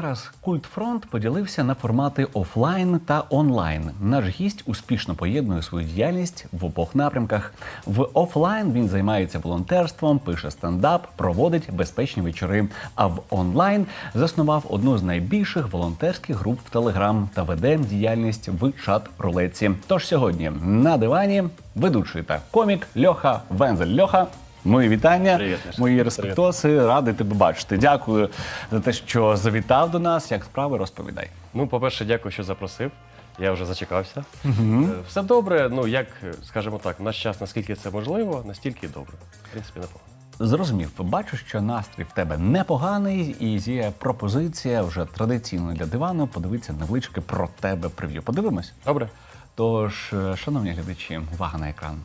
Зараз Культфронт поділився на формати офлайн та онлайн. Наш гість успішно поєднує свою діяльність в обох напрямках. В офлайн він займається волонтерством, пише стендап, проводить безпечні вечори. А в онлайн заснував одну з найбільших волонтерських груп в Телеграм та веде діяльність в чат рулетці. Тож сьогодні на дивані ведучий та комік Льоха Вензель. Льоха. Мої вітання, Привіт, Міша. мої респектоси, радий тебе бачити. Дякую за те, що завітав до нас. Як справи, розповідай. Ну, по-перше, дякую, що запросив. Я вже зачекався. Е, Все добре. Ну, як, скажімо так, в наш час, наскільки це можливо, настільки і добре. В принципі, непогано. Зрозумів, бачу, що настрій в тебе непоганий, і є пропозиція вже традиційно для дивану. Подивитися невеличке про тебе прев'ю. Подивимось. Добре? Тож, е, шановні глядачі, увага на екран.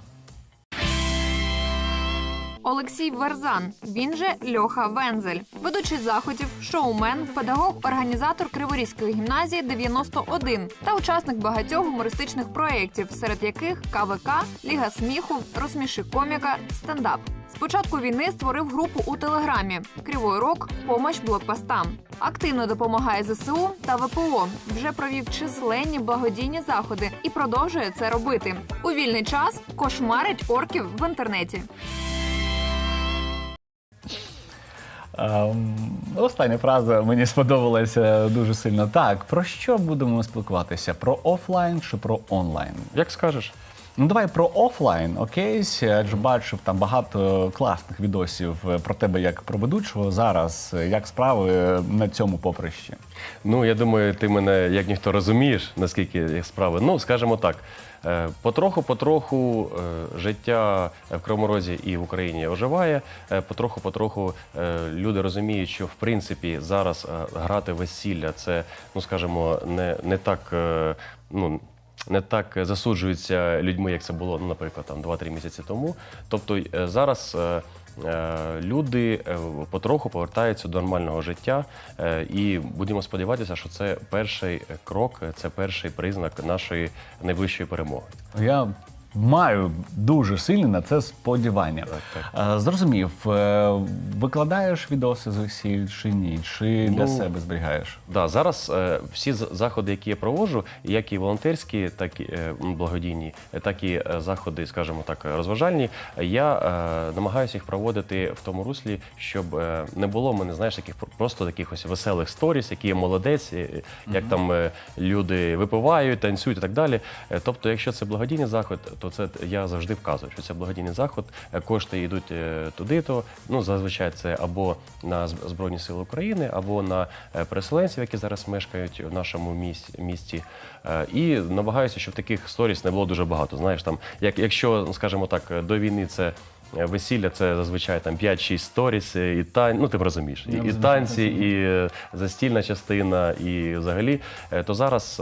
Олексій Верзан, він же Льоха Вензель, ведучий заходів, шоумен, педагог, організатор Криворізької гімназії 91 та учасник багатьох гумористичних проєктів, серед яких КВК, Ліга сміху, розсміши коміка, стендап. З початку війни створив групу у телеграмі Кривой Рок Помощ блокпостам. Активно допомагає ЗСУ та ВПО. Вже провів численні благодійні заходи і продовжує це робити. У вільний час кошмарить орків в інтернеті. Ем, остання фраза мені сподобалася дуже сильно. Так, про що будемо спілкуватися? Про офлайн чи про онлайн? Як скажеш? Ну давай про офлайн, окей? Адже бачив там багато класних відосів про тебе як про ведучого. Зараз як справи на цьому поприщі? Ну, я думаю, ти мене як ніхто розумієш, наскільки як справи. Ну, скажімо так, е, потроху-потроху е, життя в Кривому Розі і в Україні оживає. Е, Потроху-потроху е, люди розуміють, що в принципі зараз е, грати весілля це, ну скажімо, не, не так. е, Ну, не так засуджуються людьми, як це було, ну, наприклад, там 2-3 місяці тому. Тобто е, зараз е, е, люди потроху повертаються до нормального життя, і будемо сподіватися, що це перший крок, це перший признак нашої найвищої перемоги. Я маю дуже сильне на це сподівання. Так, Е, Зрозумів, е, викладаєш відоси з весіль чи ні? Чи для Ну, себе зберігаєш? Да, зараз е, всі заходи, які я проводжу, як і волонтерські, так і благодійні, так і заходи, скажімо так, розважальні, я намагаюся їх проводити в тому руслі, щоб не було мене, знаєш, таких про- просто таких ось веселих сторіс, які я молодець, як там е, люди випивають, танцюють і так далі. Тобто, якщо це благодійний заход, то це я завжди вказую, що це благодійний заход, е, кошти йдуть е, туди-то. Ну, зазвичай це або на Збройні Сили України, або на е, переселенців, які зараз мешкають в нашому місті. І намагаюся, щоб таких сторіс не було дуже багато. Знаєш, там, як, якщо, скажімо так, до війни це. Весілля це зазвичай там 5-6 сторіс, і тань, ну ти розумієш, і, і танці, і застільна частина, і взагалі, то зараз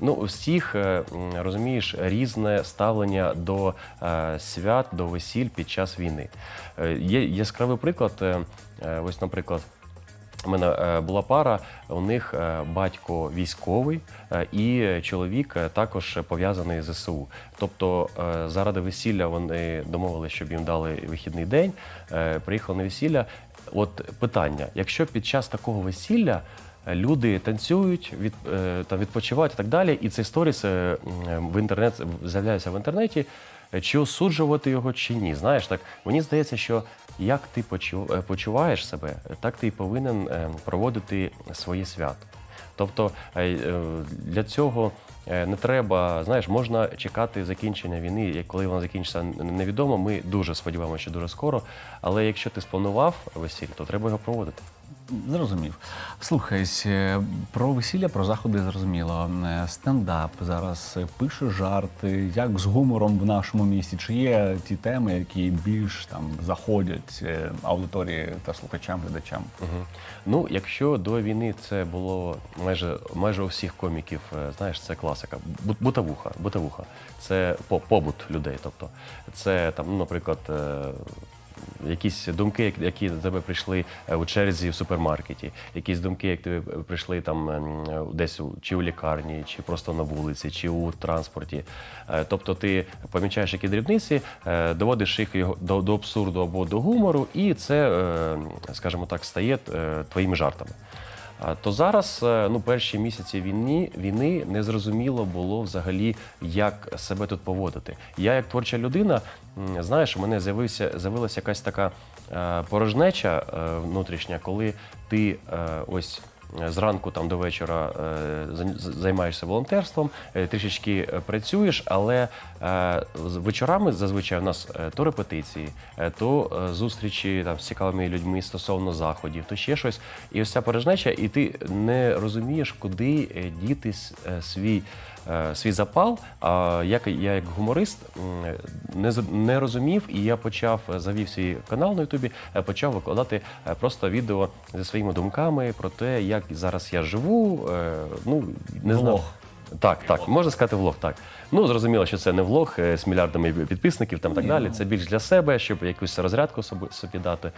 ну у всіх е, розумієш різне ставлення до е, свят, до весіль під час війни. Е, Є яскравий приклад. Ось, наприклад. У мене була пара, у них батько військовий і чоловік також пов'язаний з ЗСУ. Тобто заради весілля вони домовилися, щоб їм дали вихідний день, приїхали на весілля. От питання: якщо під час такого весілля люди танцюють, від, е, там, відпочивають і так далі, і цей сторіс е, в інтернет з'являється в інтернеті, чи осуджувати його, чи ні. Знаєш, так мені здається, що як ти е, почуваєш себе, так ти і повинен е, проводити своє свято. Тобто е, для цього не треба, знаєш, можна чекати закінчення війни, коли вона закінчиться, невідомо. Ми дуже сподіваємося, що дуже скоро. Але якщо ти спланував весілля, то треба його проводити. Зрозумів. Слухай, про весілля, про заходи зрозуміло. Е, Стендап зараз пише жарти, як з гумором в нашому місті. Чи є ті теми, які більш там заходять е, аудиторії та слухачам, глядачам? Угу. Ну, якщо до війни це було майже майже у всіх коміків, е, знаєш, це класика. Бутавуха, бутавуха. Це по- побут людей. Тобто, це там, ну, наприклад, якісь думки, які до тебе прийшли е, у черзі в супермаркеті, якісь думки, як тобі прийшли там ем, десь чи у лікарні, чи просто на вулиці, чи у транспорті. Е, Тобто ти помічаєш які дрібниці, е, доводиш їх до, до абсурду або до гумору, і це, скажімо так, стає твоїми жартами. То зараз, е, ну, перші місяці війни, війни не зрозуміло було взагалі, як себе тут поводити. Я, як творча людина, знаєш, у мене з'явився з'явилася якась така е, порожнеча е, внутрішня, коли ти ось. Е, Зранку там до вечора е, займаєшся волонтерством, е, трішечки працюєш, але вечорами зазвичай у нас то репетиції, то зустрічі там з цікавими людьми стосовно заходів, то ще щось. І ось ця порожнеча, і ти не розумієш, куди дітись діти свій. Е, Свій запал, а як я як гуморист не не розумів, і я почав е, завів свій канал на Ютубі, е, почав викладати просто відео зі своїми думками про те, як зараз я живу. Ну не знаю. Влог. Так, так, можна сказати влог, так. Ну, зрозуміло, що це не влог з мільярдами підписників там так далі. Це більш для себе, щоб якусь розрядку собі, собі дати.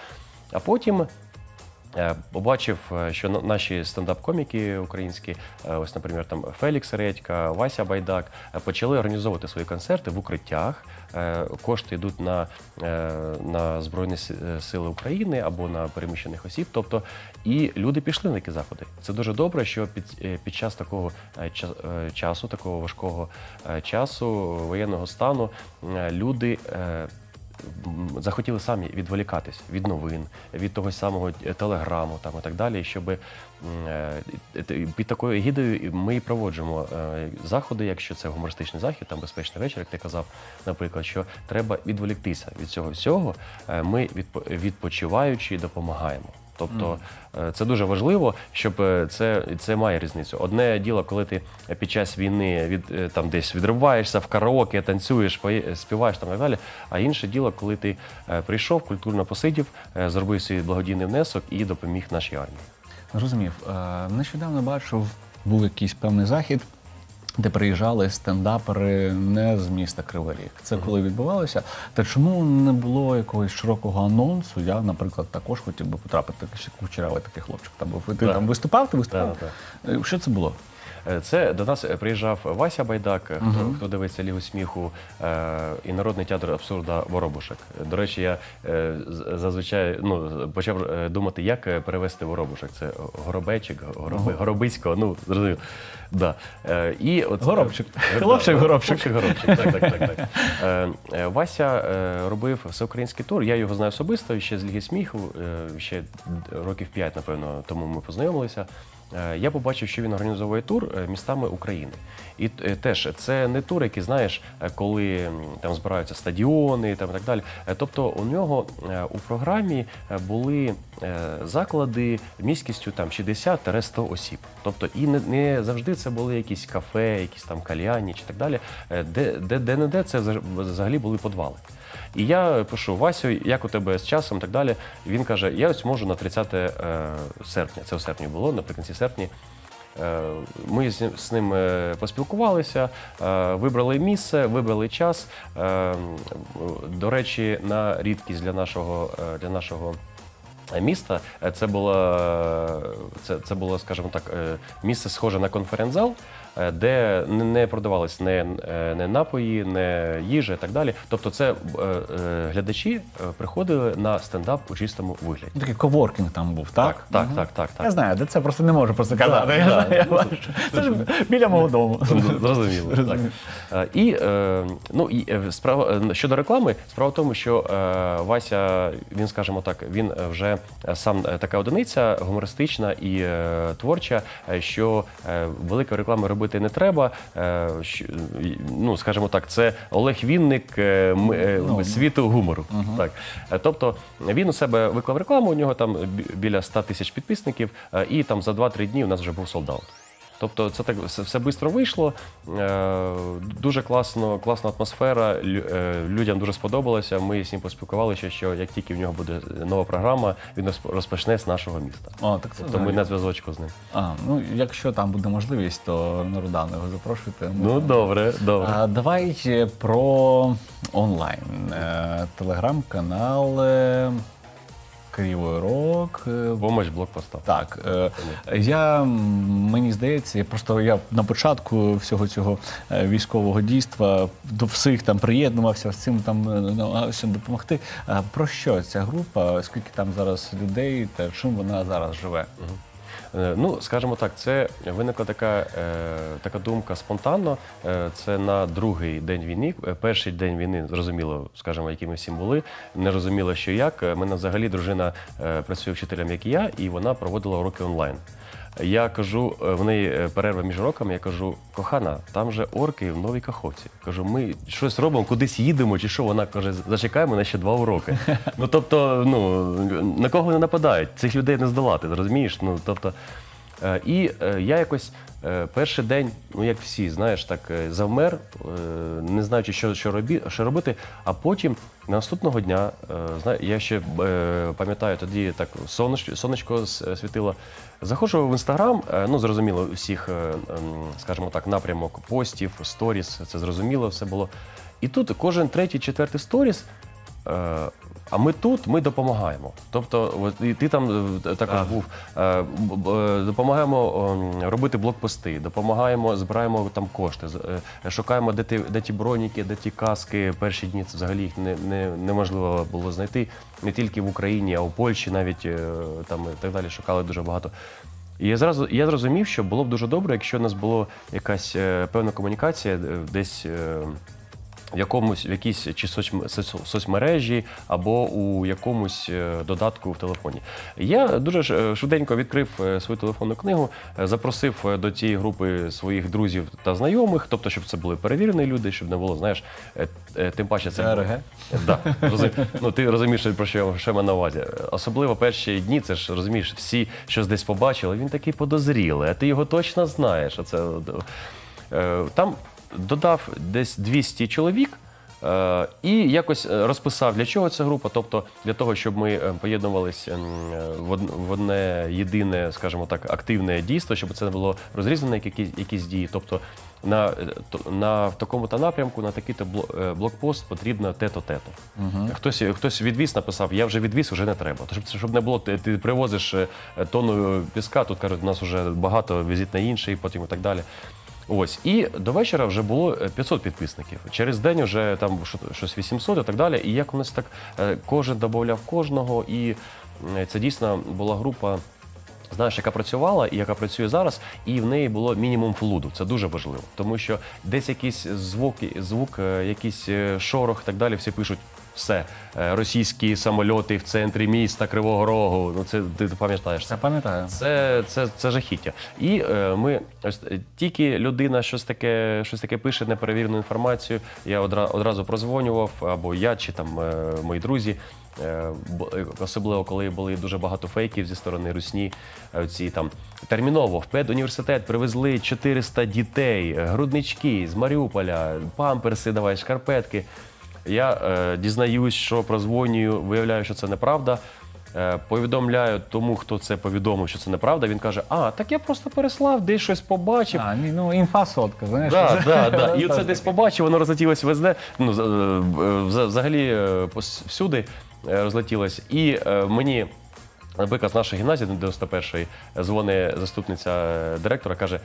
А потім побачив, е, що на- наші стендап-коміки українські, е, ось, наприклад, там Фелікс Редька, Вася Байдак, е, почали організовувати свої концерти в укриттях. Е, Кошти йдуть на, е, на Збройні е, Сили України або на переміщених осіб. Тобто, і люди пішли на такі заходи. Це дуже добре, що під, е, під час такого е, ча- е, часу, такого важкого е, часу воєнного стану, е, люди. Захотіли самі відволікатись від новин, від того самого е, телеграму там і так далі, щоб е, під такою гідою ми і проводжимо е, заходи, якщо це гумористичний захід, там безпечний вечір, як ти казав, наприклад, що треба відволіктися від цього всього. Ми відпо- відпочиваючи допомагаємо. Тобто е, це дуже важливо, щоб е, це, це має різницю. Одне діло, коли ти під час війни від е, там десь відриваєшся в караоке, танцюєш, співаєш там і так далі. А інше діло, коли ти прийшов, культурно посидів, зробив свій благодійний внесок і допоміг нашій армії. Зрозумів. Е, Нещодавно бачив, був якийсь певний захід, де приїжджали стендапери не з міста Кривий Ріг. Це коли відбувалося. Та чому не було якогось широкого анонсу? Я, наприклад, також хотів би потрапити, ще кучерявий такий хлопчик. Там був. Ти Так. там виступав, ти виступав? Так, так. Що це було? Е, Це до нас приїжджав Вася Байдак, хто, хто дивиться Лігу сміху, е, і народний театр абсурда Воробушек. До речі, я е, з- зазвичай ну, почав е, думати, як е, перевести Воробушек. Це Горобечик, Гороби, Горобицького, ну зрозумів. Да. Е, і от, Горобчик. Е, да, Хлопчик Горобчик. Хлопчик Горобчик, так, так, так. так. Е, е, Вася е, робив всеукраїнський тур. Я його знаю особисто ще з Ліги сміху, е, ще років п'ять, напевно, тому ми познайомилися. Е, Я побачив, що він організовує тур е, містами України. І е, теж це не тур, який знаєш, коли там збираються стадіони там, і так далі. Тобто у нього у програмі були заклади міськістю там 60-100 осіб. Тобто і не, не завжди це були якісь кафе, якісь там кальяні чи так далі. Де, де, де не де це взаг- взагалі були подвали. І я пишу Васю, як у тебе з часом і так далі. Він каже: я ось можу на 30 е, серпня. Це у серпні було, наприкінці серпня. Е, Ми з ним- е, поспілкувалися, е, вибрали місце, вибрали час. До речі, на рідкість для нашого для нашого. Міста це було, це, це було, скажімо так, місце схоже на конференц-зал, де не- продавались не, е, не напої, не їжа і так далі. Тобто, це е, е, глядачі е, приходили на стендап у чистому вигляді. Такий коворкінг там був, так? Так, так, так, так, так. Я знаю, де це просто не можу про це казати. Я да. знаю, я бачу. Це ж біля мого дому. Зрозуміло. Так. Е, І е, ну і е, справа е, щодо реклами, справа в тому, що е, Вася, він, скажімо так, він е, вже е, сам е, така одиниця гумористична і е, творча, е, що е, великої реклами робити не треба. Е, ну, скажімо так, це Олег Вінник е, е, Ну, світу гумору. Так. Тобто він у себе виклав рекламу, у нього там біля 100 тисяч підписників, і там за 2-3 дні у нас вже був солдат. Тобто це так все, все швидко вийшло. Е, дуже класно, класна атмосфера. лю- е, людям дуже сподобалося. Ми з ним поспілкувалися, що як тільки в нього буде нова програма, він розп- розпочне з нашого міста. О, так це Тобто ми взагалі. на зв'язочку з ним. А, ну якщо там буде можливість, то на Руданого запрошуйте. Ну добре, добре. А, давай е, про онлайн. Е, Телеграм-канал е, Кривий Рок. е, Помощь блокпоста. Так, е, я мені здається, я просто я на початку всього цього е, військового дійства до всіх там приєднувався з цим там е, намагався допомогти. Е, Про що ця група? Скільки там зараз людей та чим вона зараз живе? Е, Ну, скажімо так, це виникла така, е, така думка спонтанно. Е, це на другий день війни. Перший день війни, зрозуміло, скажімо, які ми всім були. Не розуміло, що як. Е, Мене взагалі дружина працює вчителем, як і я, і вона проводила уроки онлайн. Я кажу, е, в неї е, перерва між роками, я кажу, кохана, там же орки в новій каховці. Кажу, ми щось робимо, кудись їдемо, чи що? Вона каже, зачекаємо на ще два уроки. Ну тобто, ну на кого не нападають, цих людей не здолати, розумієш? Ну тобто, е, і я якось перший день, ну як всі, знаєш, так е, завмер, е, не знаючи, що, що, робі, що робити. А потім наступного дня, е, знаю, я ще е, пам'ятаю, тоді так сонечко, сонечко світило. Заходжу в інстаграм, е, ну зрозуміло, всіх, е, ем, скажімо так, напрямок постів, сторіс, це зрозуміло, все було. І тут кожен третій, четвертий сторіс. Е, А ми тут, ми допомагаємо. Тобто, от, і ти там е, також був. е, б- б- Допомагаємо робити блокпости, допомагаємо, збираємо там кошти, з- е, шукаємо, де ті, де ті броніки, де ті каски. Перші дні це взагалі їх не, не, неможливо було знайти не тільки в Україні, а у Польщі навіть е, там і так далі шукали дуже багато. І я зразу я зрозумів, що було б дуже добре, якщо у нас була якась е, певна комунікація е, десь. е, в якомусь в якійсь чи соцм- соцмережі або у якомусь е, додатку в телефоні. Я дуже е, швиденько відкрив е, свою телефонну книгу, запросив до цієї групи своїх друзів та знайомих, тобто, щоб це були перевірені люди, щоб не було, знаєш, тим паче це ТРГ? Да, розум- ну, ти розумієш, про що, я маю на увазі. Особливо перші дні, це ж розумієш, всі щось десь побачили, він такий подозрілий, а ти його точно знаєш. Оце, е, там додав десь 200 чоловік. е, І якось е, розписав, для чого ця група, тобто для того, щоб ми е, поєднувалися ем, в одне єдине, скажімо так, активне дійство, щоб це не було розрізане як якісь, якісь дії. Тобто на, на в такому-то напрямку, на такий-то бло- е, блокпост потрібно те-то, те-то. Хтось, хтось відвіз написав, я вже відвіз, вже не треба. То, щоб, щоб не було, ти, ти привозиш тонну піска, тут кажуть, у нас вже багато, візит на інший, потім і так далі. Ось і до вечора вже було е, 500 підписників. Через день вже там що- щось 800 і так далі. І як у нас так е, кожен додавав кожного, і е, це дійсно була група. Знаєш, яка працювала і яка працює зараз, і в неї було мінімум флуду. Це дуже важливо, тому що десь якісь звуки, звук, е, якийсь е, шорох і так далі. Всі пишуть все. е, Російські самольоти в центрі міста Кривого Рогу. Ну це ти пам'ятаєш це. Пам'ятаю. Це, це, це жахіття. І е, ми ось е, тільки людина щось таке, щось таке пише, неперевірену інформацію. Я одра, одразу прозвонював, або я, чи там е, мої друзі. Е, Особливо, коли були дуже багато фейків зі сторони Русні. Ці там терміново в педуніверситет привезли 400 дітей, груднички з Маріуполя, памперси, давай, шкарпетки. Я е, дізнаюсь, що прозвонюю, виявляю, що це неправда. Е, повідомляю тому, хто це повідомив, що це неправда. Він каже: А, так я просто переслав, десь щось побачив. А, ні, ну інфа сотка, знаєш. Да, да, да. І це десь побачив, воно розлетілось везде. Ну, з- е, вз- взагалі е, пос- всюди е, розлетілось. І е, мені, наприклад, з нашої гімназії 91-ї дзвонить заступниця е, директора, каже.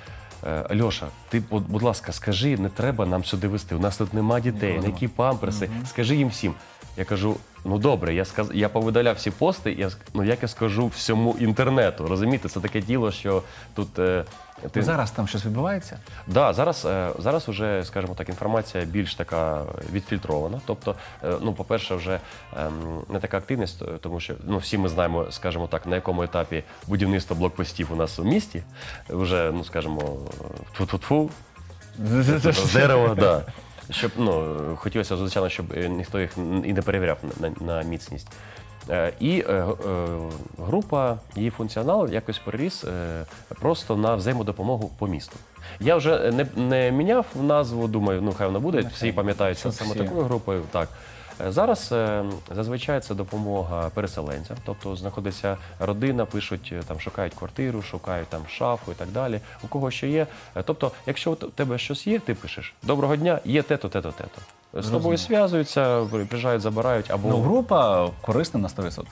«Е, Льоша, ти, будь ласка, скажи, не треба нам сюди вести. У нас тут нема дітей, які памперси. Скажи їм всім. Я кажу: ну добре, я сказ... я повидаляв всі пости. Я ск- ну як я скажу всьому інтернету? Розумієте, це таке діло, що тут е, ти Зараз там щось відбувається? Да, зараз, е, зараз вже, скажімо так, інформація більш така відфільтрована. Тобто, е, ну, по-перше, вже ем, не така активність, е, тому що ну, всі ми знаємо, скажімо так, на якому етапі будівництва блокпостів у нас у місті. Вже, ну скажімо, тфу-тфу-тфу, з дерева, да. Щоб ну хотілося, звичайно, щоб е, ніхто їх і не перевіряв на, на, на міцність. Е, І е, е, група, її функціонал якось переріс е, просто на взаємодопомогу по місту. Я вже не, не міняв назву, думаю, ну хай вона буде. Всі пам'ятають саме всі. такою групою. Так. Е, Зараз е, зазвичай це допомога переселенцям, тобто знаходиться родина, пишуть е, там, шукають квартиру, шукають там шафу і так далі. У кого що є. Тобто, якщо у тебе щось є, ти пишеш доброго дня, є те-то, те-то, те-то. З тобою зв'язуються, приїжджають, забирають або Ну, група корисна на 100%.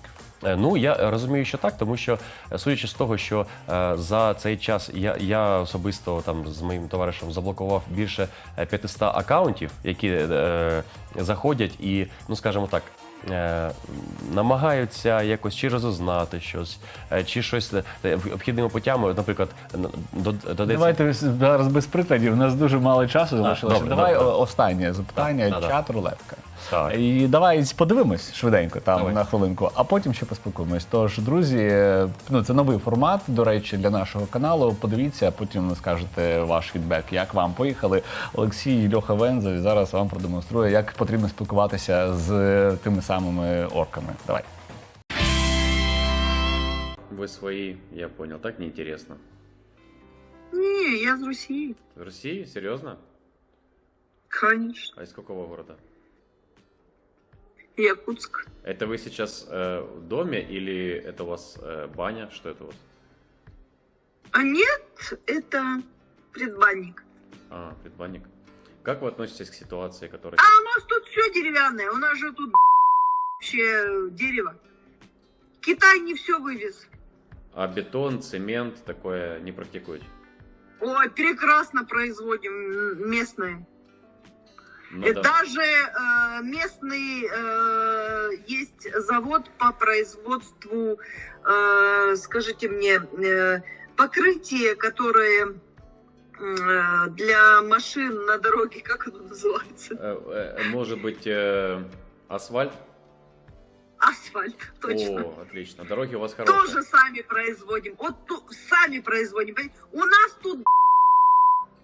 Е, Ну я розумію, що так, тому що е, судячи з того, що е, за цей час я, я особисто там з моїм товаришем заблокував більше е, 500 акаунтів, які е, заходять і, ну скажімо так. Е, намагаються якось чи розузнати щось, е, чи щось е, обхідними путями, наприклад, додається. Давайте зараз без прикладів. У нас дуже мало часу залишилося. добре, Давай добре. останнє запитання. да, да, да. Чат рулетка. Так. І давай подивимось швиденько там Давай. на хвилинку, а потім ще поспілкуємось. Тож, друзі, ну це новий формат, до речі, для нашого каналу. Подивіться, а потім скажете ваш фідбек, як вам поїхали. Олексій і Льоха Вензель зараз вам продемонструє, як потрібно спілкуватися з тими самими орками. Давай. Вы свои, я понял, так неинтересно. Не, я из России. В России? Серьезно? Конечно. А из какого города? Якутск. Это вы сейчас э, в доме или это у вас э, баня? Что это у вас? А нет, это предбанник. А, предбанник. Как вы относитесь к ситуации, которая... А у нас тут все деревянное. У нас же тут вообще дерево. Китай не все вывез. А бетон, цемент такое не практикуете? Ой, прекрасно производим местное. Ну Э, да. Даже э, местный э, есть завод по производству, э, скажите мне, э, покрытие, которое э, для машин на дороге, как оно называется? Э, э, Может быть, э, асфальт? Асфальт, точно. О, отлично. Дороги у вас хорошие. Тоже сами производим. Вот ту- сами производим. У нас тут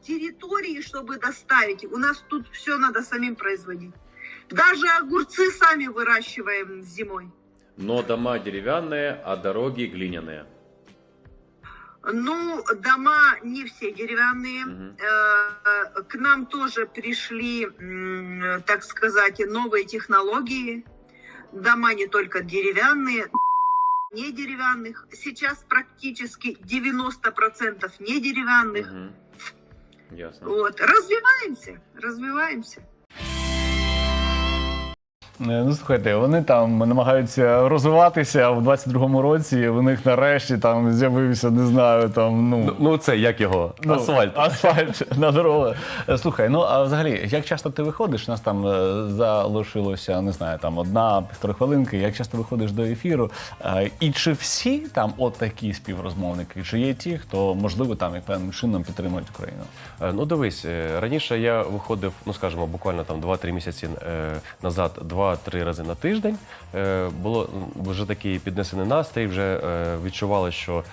территории, чтобы доставить. У нас тут все надо самим производить. Даже огурцы сами выращиваем зимой. Но дома деревянные, а дороги глиняные. Ну, дома не все деревянные. Э, К нам тоже пришли, так сказать, новые технологии. Дома не только деревянные, не деревянных. Сейчас практически 90% не деревянных. Мгм. Ясно. Вот. Развиваемся, развиваемся. Е, Ну слухайте, вони там намагаються розвиватися а в 22-му році. У них нарешті там з'явився, не знаю, там ну. Ну, ну це як його? Ну, Асфальт. Асфальт на дорогу. Е, Слухай, ну а взагалі, як часто ти виходиш? У нас там е, залишилося, не знаю, там одна півтори хвилинки. Як часто виходиш до ефіру? І чи всі там от такі співрозмовники? Чи є ті, хто можливо там як певним чином підтримують Україну? Ну дивись, раніше я виходив, ну скажімо, буквально там 2-3 місяці назад, 2-3 рази на тиждень. Е, Було вже такий піднесений настрій, вже е, відчували, що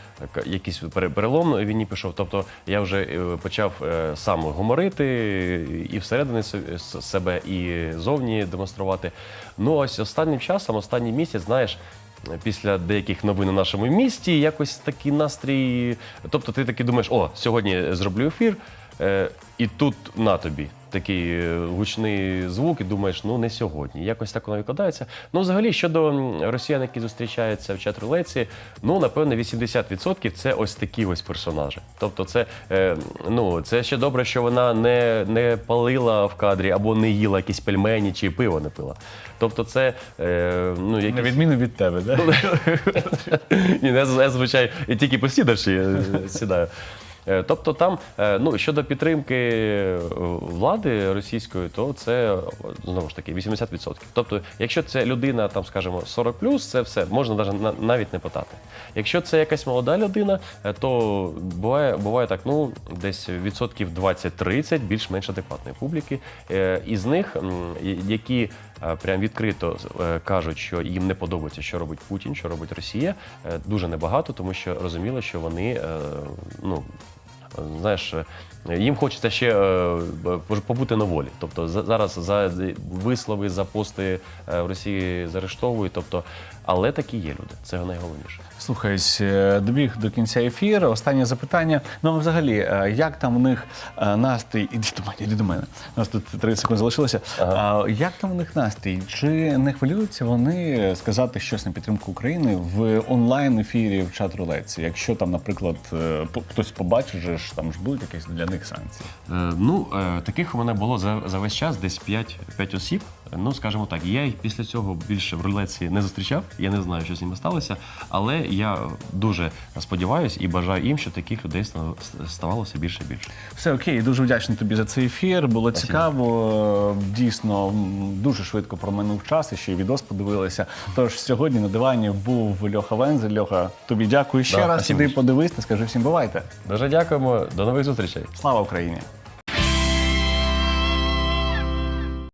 якийсь пере- перелом у війні пішов. Тобто я вже е, почав е, сам гуморити і всередині себе, і зовні демонструвати. Ну ось останнім часом, останній місяць, знаєш. Після деяких новин у нашому місті якось такий настрій. Тобто, ти таки думаєш, о, сьогодні зроблю ефір, е, і тут на тобі такий е, гучний звук, і думаєш, ну не сьогодні. Якось так воно викладається. Ну, взагалі, щодо росіян, які зустрічаються в чат-рулеці, ну напевно, 80% це ось такі ось персонажі. Тобто, це е, ну це ще добре, що вона не, не палила в кадрі або не їла якісь пельмені чи пиво не пила. Тобто, це е, ну якісь... На відміну від тебе, да? Ні, я, звичайно і тільки по сідачі е, сідаю. Е, Тобто там, е, ну щодо підтримки е, влади російської, то це знову ж таки 80%. Тобто, якщо це людина, там скажімо, 40 це все можна навіть на- навіть не питати. Якщо це якась молода людина, то буває, буває так, ну десь відсотків 20-30 більш-менш адекватної публіки. Із них, які прям відкрито кажуть, що їм не подобається, що робить Путін, що робить Росія, дуже небагато, тому що розуміло, що вони ну. Знаєш, е, їм хочеться ще е, побути на волі. Тобто за- зараз за вислови, за пости е, в Росії заарештовують. Тобто, але такі є люди. Це найголовніше. Слухай, е, добіг до кінця ефіру. Останнє запитання. Ну, взагалі, як там в них настрій? Іди до мене, іди до мене. У нас тут 30 секунд залишилося. А, Як там в них настрій? Чи не хвилюються вони сказати щось на підтримку України в онлайн ефірі в чат рулетці? Якщо там, наприклад, хтось побачить, ж там ж будуть якісь для них кримінальних санкцій? Е, Ну, е, таких у мене було за, за весь час десь 5, 5 осіб. Е, Ну, скажімо так, я їх після цього більше в рулетці не зустрічав. Я не знаю, що з ними сталося. Але я дуже сподіваюся і бажаю їм, що таких людей ста- ставало більше і більше. Все окей, дуже вдячний тобі за цей ефір. Було цікаво. Дійсно, дуже швидко проминув час і ще й відос подивилися. Тож сьогодні на дивані був Льоха Вензель. Льоха, тобі дякую ще Да, раз. спасибо. Іди подивись, та скажи всім бувайте. Дуже дякуємо. До нових зустрічей. Слава Україні!